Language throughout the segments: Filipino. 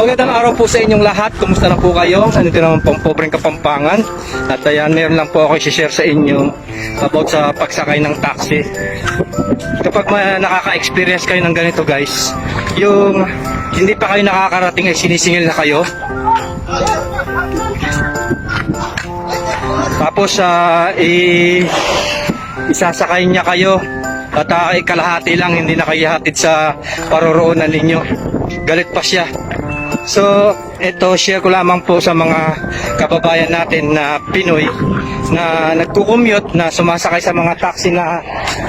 Magandang araw po sa inyong lahat. Kumusta na po kayo? Din naman pong pobreng kapampangan. At ayan, meron lang po ako i-share sa inyo about sa pagsakay ng taxi. Kapag nakaka-experience kayo ng ganito guys, yung hindi pa kayo nakakarating ay sinisingil na kayo. Tapos ah, i isasakay niya kayo at uh, kalahati lang hindi na kayo hatid sa paroroonan ninyo. Galit pa siya. So, ito share ko lamang po sa mga kababayan natin na Pinoy na nagko-commute na sumasakay sa mga taxi na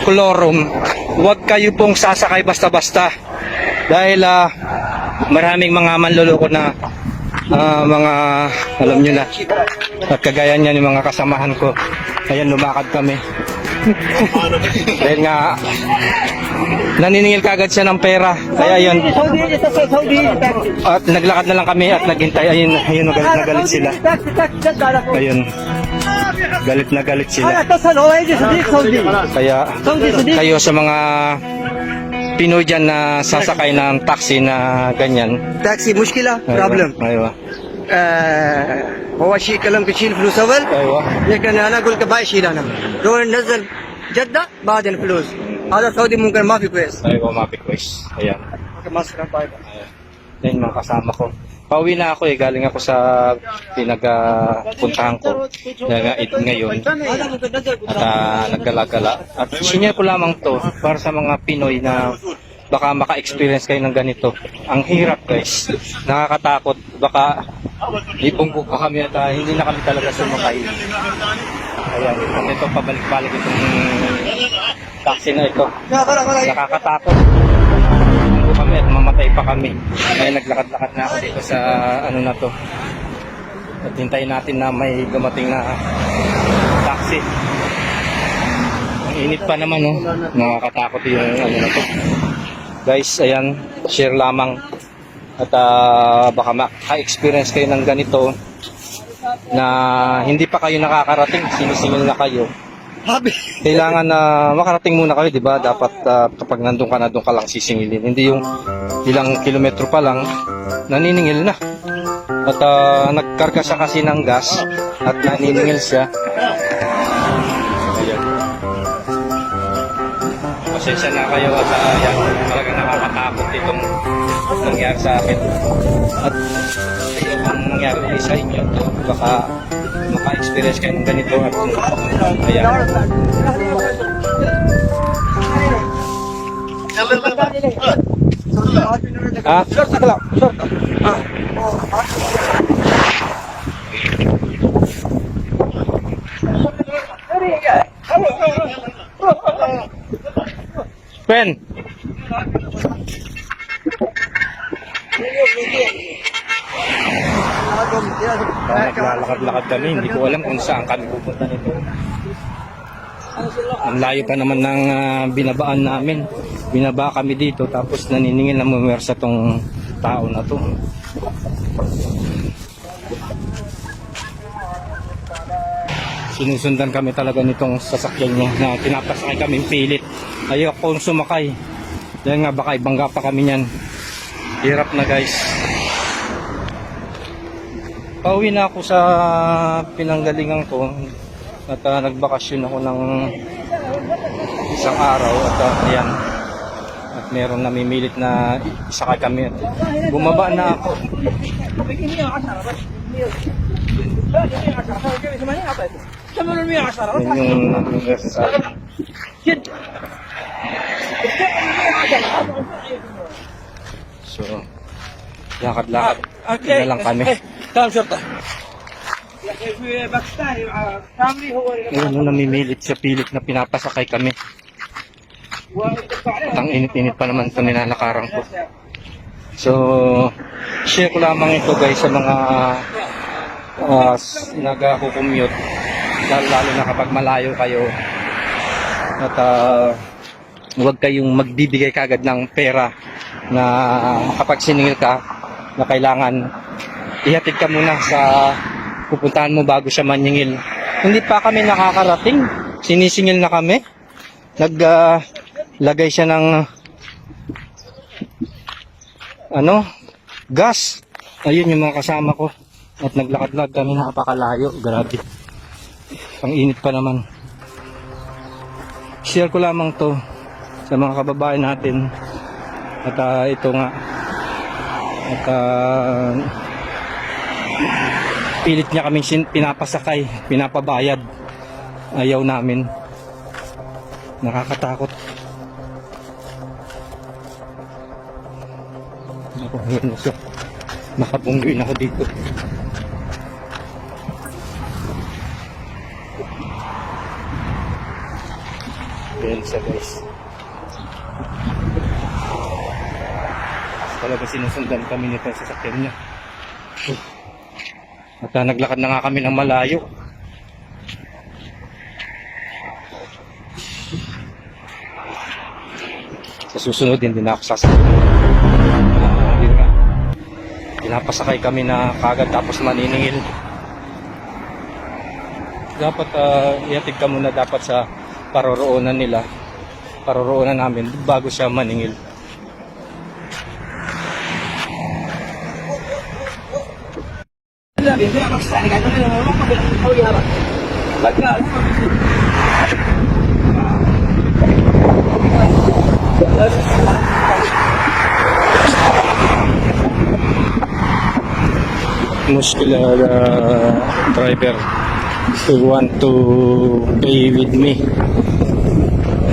kolorum. Huwag kayo pong sasakay basta-basta dahil ah, maraming mga manloloko na ah, mga alam nyo na at kagaya niya ng mga kasamahan ko ayan lumakad kami Dahil nga, naniningil kagad siya ng pera. Kaya yun. At naglakad na lang kami at naghintay. Ayun, ayun, galit na galit sila. Ayun. Galit na galit sila. Kaya, kayo sa mga Pinoy dyan na sasakay ng taxi na ganyan. Taxi, muskila, problem. Aywa. aywa. هو شيء كلام بتشيل فلوس اول aywa. لكن انا اقول لك باقي شيل انا لو ننزل جدة بعدين فلوس هذا سعودي ممكن ما في كويس aywa mapik-quiz ayan ممكن ما سكر بايبر Yan yung mga kasama ko. Pauwi na ako eh. Galing ako sa pinagpuntahan ko. Dahil nga ito ngayon. هذا ممكن نزل At uh, naggala-gala. At sinyer ko lamang to para sa mga Pinoy na baka maka-experience kayo ng ganito. Ang hirap guys. Nakakatakot. Baka ibunggo pa kami at ah, hindi na kami talaga sumakay. Ayan. Ito pabalik-balik itong taxi na ito. Nakakatakot. Hindi kami at mamatay pa kami. Kaya naglakad-lakad na ako dito sa ano na to. At hintayin natin na may dumating na taxi. Ang init pa naman oh. Nakakatakot yung ano na to. Guys, ayan, share lamang. At ah, baka maka-experience kayo ng ganito na hindi pa kayo nakakarating, sinisingil na kayo kailangan na makarating muna kayo, 'di ba? Dapat ah, kapag nandun ka na doon ka lang sisingilin. Hindi yung ilang kilometro pa lang naniningil na. At ah, nagkarga siya kasi ng gas at naniningil siya. Pasensya na kayo at uh, yan, talagang nakakatakot itong nangyari sa akin. At ang nangyari sa inyo, baka maka-experience kayo ng ganito at ayan. Ha? Short lang. Short. Pen. Naglalakad-lakad kami. Hindi ko alam kung saan kami pupunta nito. Ang layo pa naman ng ah, binabaan namin. Binaba kami dito tapos naniningil na mumersa tong tao na to. Sinusundan kami talaga nitong sasakyan niya na pinapasakay kami pilit. Ayaw akong sumakay. Dahil nga baka ibangga pa kami niyan. Hirap na guys. Pauwi na ako sa pinanggalingan ko at ah, nagbakasyon ako ng isang araw at ah, ayan at meron namimilit na isakay kami at bumaba na ako yun yung necessary so lakad-lakad na lang kami تمام شرطة Ayun, nung namimilit sa pilit na pinapasakay kami. At ang init-init pa naman ito nilalakaran ko. So, share ko lamang ito guys sa mga uh, nag-commute. Lalo, na kapag malayo kayo. At ah, huwag kayong magbibigay kagad ng pera na kapag siningil ka na kailangan ihatid ka muna sa pupuntahan mo bago siya maningil. Hindi pa kami nakakarating. Sinisingil na kami. Nag ah, lagay siya ng ano gas Ayun yung mga kasama ko. At naglakad-lakad kami napakalayo. Grabe. Ang init pa naman. Share ko lamang to sa mga kababayan natin. At ah, ito nga. At ah, pilit niya kaming sin- pinapasakay, pinapabayad. Ayaw namin. Nakakatakot. Ako. Nakapungguin ako dito. Siya guys. Talaga sinusundan kami nito sa sasakyan niya. At ah, naglakad na nga kami ng malayo. Sa susunod din din ako sasakyan. Ah. Pinapasakay kami na kagad tapos maniningil. Dapat uh, ihatid ka muna dapat sa paroroonan nila. Paroroonan namin bago siya maningil. Muskila uh, driver who want to pay with me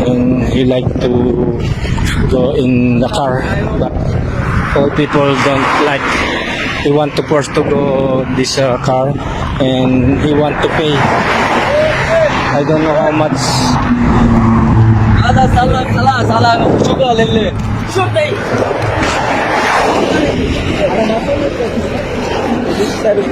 and he like to go in the car but all people don't like he want to force to go this uh, car and he want to pay I don't know how much هذا صلاة صلاة صلاة شكرا لله service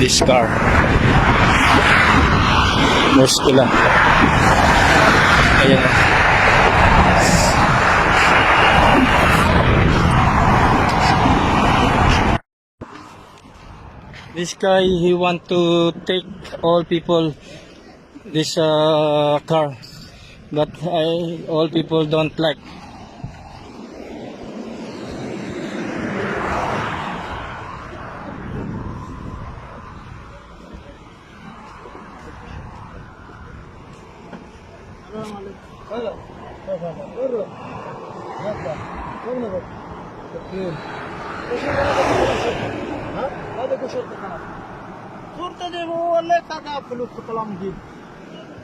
This car. Muskula. Ayan. This guy, he want to take all people this uh, car but I all people don't like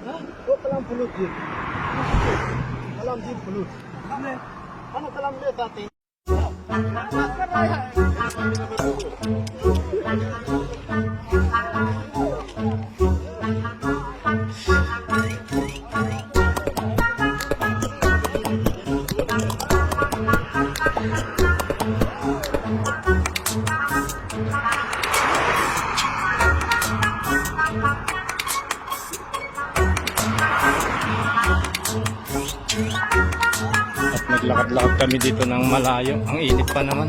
Kau Kok kelam puluh jin? Kelam jin puluh. Mana kelam dia tadi? Kelam. kami dito ng malayo. Ang init pa naman.